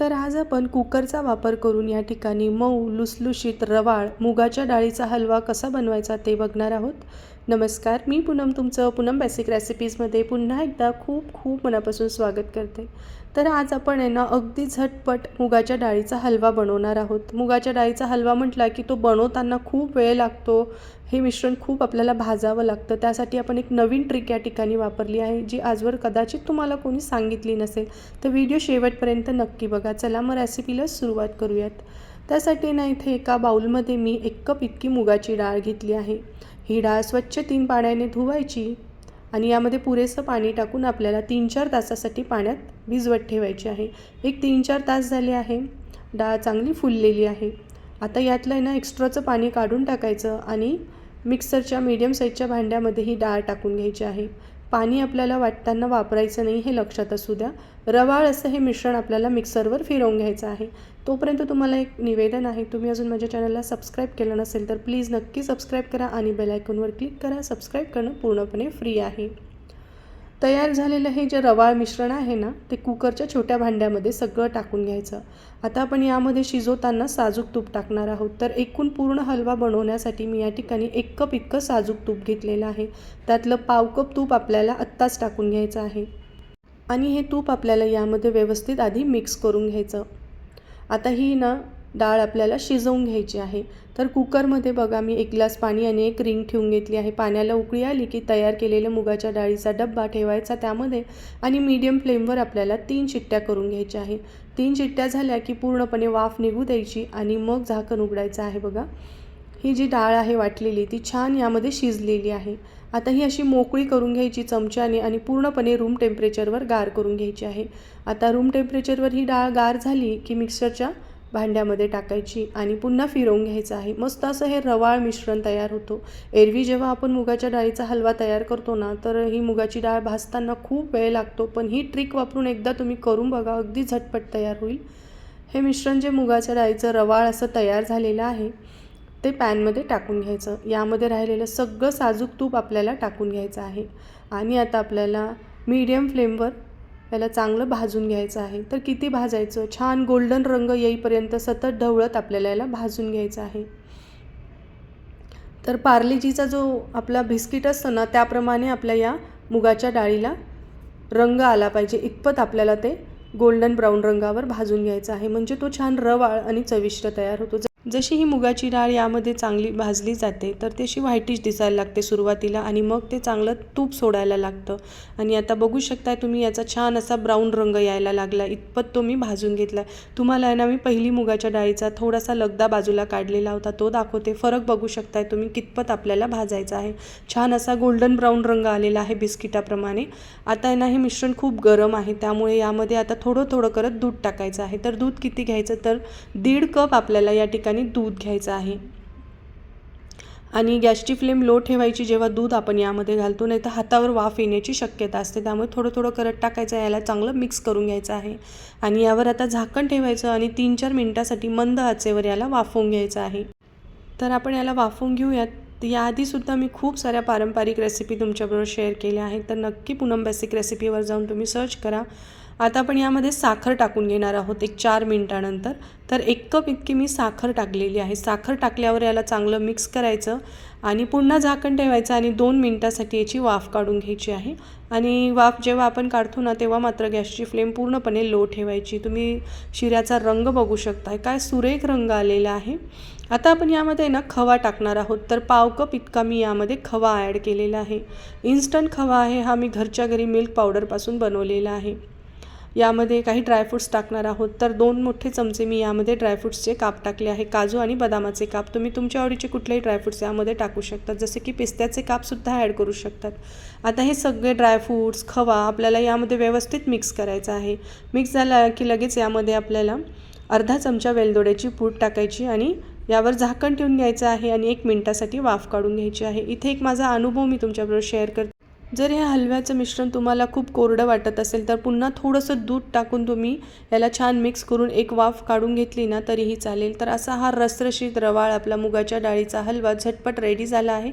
तर आज आपण कुकरचा वापर करून या ठिकाणी मऊ लुसलुशीत रवाळ मुगाच्या डाळीचा हलवा कसा बनवायचा ते बघणार आहोत. नमस्कार मी पूनम तुमचं पूनम बेसिक रेसिपीजमध्ये पुन्हा एकदा खूप खूप मनापासून स्वागत करते. तर आज आपण आहे ना अगदी झटपट मुगाच्या डाळीचा हलवा बनवणार आहोत. मुगाच्या डाळीचा हलवा म्हटला की तो बनवताना खूप वेळ लागतो. हे मिश्रण खूप आपल्याला भाजावं लागतं. त्यासाठी आपण एक नवीन ट्रिक या ठिकाणी वापरली आहे जी आजवर कदाचित तुम्हाला कोणी सांगितली नसेल. तर व्हिडिओ शेवटपर्यंत नक्की बघा. चला मग रेसिपीला सुरुवात करूयात. त्यासाठी ना इथे एका बाऊलमध्ये मी एक कप इतकी मुगाची डाळ घेतली आहे. ही डाळ स्वच्छ तीन पाण्याने धुवायची आणि यामध्ये पुरेसं पाणी टाकून आपल्याला तीन चार तासासाठी पाण्यात भिजवत ठेवायची आहे. एक तीन चार तास झाले आहे. डाळ चांगली फुललेली आहे. आता यातलं आहे ना एक्स्ट्राचं पाणी काढून टाकायचं आणि मिक्सरच्या मीडियम साईजच्या भांड्यामध्ये ही डाळ टाकून घ्यायची आहे. पाणी आपल्याला वाटताना वापरायचं नाही हे लक्षात असू द्या. रवाळ असं हे मिश्रण आपल्याला मिक्सरवर फिरवून घ्यायचं आहे. तोपर्यंत तुम्हाला एक निवेदन आहे. तुम्ही अजून माझ्या चॅनलला सबस्क्राईब केलं नसेल तर प्लीज नक्की सबस्क्राईब करा आणि बेलायकॉनवर क्लिक करा. सबस्क्राईब करणं पूर्णपणे फ्री आहे. तयार झालेलं हे जे रवाळ मिश्रण आहे ना ते कुकरच्या छोट्या भांड्यामध्ये सगळं टाकून घ्यायचं. आता आपण यामध्ये शिजवताना साजूक तूप टाकणार आहोत. तर एकूण पूर्ण हलवा बनवण्यासाठी मी या ठिकाणी एक कप इतकं साजूक तूप घेतलेलं आहे. त्यातलं पाव कप तूप आपल्याला आत्ताच टाकून घ्यायचं आहे. आणि हे तूप आपल्याला यामध्ये व्यवस्थित आधी मिक्स करून घ्यायचं. आता ही ना डाळ आपल्याला शिजवून घ्यायची आहे. तर कुकरमध्ये बघा मी एक ग्लास पाणी आणि एक रिंग ठेवून घेतली आहे. पाण्याला उकळी आली की तयार केलेल्या मुगाच्या डाळीचा डब्बा ठेवायचा त्यामध्ये आणि मीडियम फ्लेमवर आपल्याला तीन चिट्ट्या करून घ्यायच्या आहे. तीन चिट्ट्या झाल्या की पूर्णपणे वाफ निघू द्यायची आणि मग झाकण उघडायचं आहे बघा. ही जी डाळ आहे वाटलेली ती छान यामध्ये शिजलेली आहे. आता ही अशी मोकळी करून घ्यायची चमच्याने आणि पूर्णपणे रूम टेम्परेचरवर गार करून घ्यायची आहे. आता रूम टेम्परेचरवर ही डाळ गार झाली की मिक्सरच्या भांड्यामध्ये टाकायची आणि पुन्हा फिरवून घ्यायचं आहे. मस्त असं हे रवाळ मिश्रण तयार होतो. एरवी जेव्हा आपण मुगाच्या डाळीचा हलवा तयार करतो ना तर ही मुगाची डाळ भाजताना खूप वेळ लागतो. पण ही ट्रिक वापरून एकदा तुम्ही करून बघा अगदी झटपट तयार होईल. हे मिश्रण जे मुगाच्या डाळीचं रवाळ असं तयार झालेलं आहे ते पॅनमध्ये टाकून घ्यायचं. यामध्ये राहिलेलं सगळं साजूक तूप आपल्याला टाकून घ्यायचं आहे. आणि आता आपल्याला मीडियम फ्लेमवर याला चांगलं भाजून घ्यायचं आहे. तर किती भाजायचं? छान गोल्डन रंग येईपर्यंत सतत ढवळत आपल्याला याला भाजून घ्यायचं आहे. तर पार्लेजीचा जो आपला बिस्किट असतो ना त्याप्रमाणे आपल्या या मुगाच्या डाळीला रंग आला पाहिजे. इतपत आपल्याला ते गोल्डन ब्राऊन रंगावर भाजून घ्यायचं आहे. म्हणजे तो छान रवाळ आणि चविष्ट तयार होतो. जशी ही मुगाची डाळ यामध्ये चांगली भाजली जाते तर तशी व्हायटिश दिसायला लागते सुरुवातीला आणि मग ते चांगलं तूप सोडायला लागतं. आणि आता बघू शकताय तुम्ही याचा छान असा ब्राऊन रंग यायला लागला. इतपत तो मी भाजून घेतला तुम्हाला आहे ना मी पहिली मुगाच्या डाळीचा थोडासा लगदा बाजूला काढलेला होता. तो दाखवते. फरक बघू शकताय तुम्ही कितपत आपल्याला भाजायचा आहे. छान असा गोल्डन ब्राऊन रंग आलेला आहे बिस्किटाप्रमाणे. आता आहे ना हे मिश्रण खूप गरम आहे. त्यामुळे यामध्ये आता थोडं थोडं करत दूध टाकायचं आहे. तर दूध किती घ्यायचं? तर दीड कप आपल्याला या ठिकाणी दूध घ्यायचं आहे. आणि गॅसची फ्लेम लो ठेवायची जेव्हा दूध आपण यामध्ये घालतो नाही तर हातावर वाफ येण्याची शक्यता असते. त्यामुळे थोडं थोडं करत टाकायचं याला चांगलं मिक्स करून घ्यायचं आहे. आणि यावर आता झाकण ठेवायचं आणि तीन चार मिनटासाठी मंद आचेवर याला वाफवून घ्यायचं आहे. तर आपण याला वाफवून घेऊयात. याआधीसुद्धा मी खूप साऱ्या पारंपरिक रेसिपी तुमच्याबरोबर शेअर केल्या आहेत. तर नक्की पूनम बेसिक रेसिपीवर जाऊन तुम्ही सर्च करा. आता आपण यामध्ये साखर टाकून घेणार आहोत एक चार मिनटानंतर. तर एक कप इतकी मी साखर टाकलेली आहे. साखर टाकल्यावर याला चांगलं मिक्स करायचं आणि पुन्हा झाकण ठेवायचं आणि दोन मिनटासाठी याची वाफ काढून घ्यायची आहे. आणि वाफ जेव्हा आपण काढतो ना तेव्हा मात्र गॅसची फ्लेम पूर्णपणे लो ठेवायची. तुम्ही शिऱ्याचा रंग बघू शकताय. काय सुरेख रंग आलेला आहे. आता आपण यामध्ये ना खवा टाकणार आहोत. तर पाव कप इतका मी यामध्ये खवा ॲड केलेला आहे. इन्स्टंट खवा आहे. हा मी घरच्या घरी मिल्क पावडरपासून बनवलेला आहे. यामध्ये काही ड्रायफ्रूट्स टाकणार आहोत. तर दोन मोठे चमचे मी यामध्ये ड्रायफ्रूट्सचे काप टाकले आहे. काजू आणि बदामाचे काप. तुम्ही तुमच्या आवडीचे कुठलेही ड्रायफ्रूट्स यामध्ये टाकू शकतात. जसे की पिस्त्याचे कापसुद्धा ॲड करू शकतात. आता हे सगळे ड्रायफ्रूट्स खवा आपल्याला यामध्ये व्यवस्थित मिक्स करायचं आहे. मिक्स झाला की लगेच यामध्ये आपल्याला अर्धा चमचा वेलदोड्याची पूड टाकायची आणि यावर झाकण ठेवून घ्यायचं आहे आणि एक मिनटासाठी वाफ काढून घ्यायची आहे. इथे एक माझा अनुभव मी तुमच्याबरोबर शेअर करते. जर या हलव्याचं मिश्रण तुम्हाला खूप कोरडं वाटत असेल तर पुन्हा थोडंसं दूध टाकून तुम्ही याला छान मिक्स करून एक वाफ काढून घेतली ना तरीही चालेल. तर असा हा रसरशीत रवाळ आपला मुगाच्या डाळीचा हलवा झटपट रेडी झाला आहे.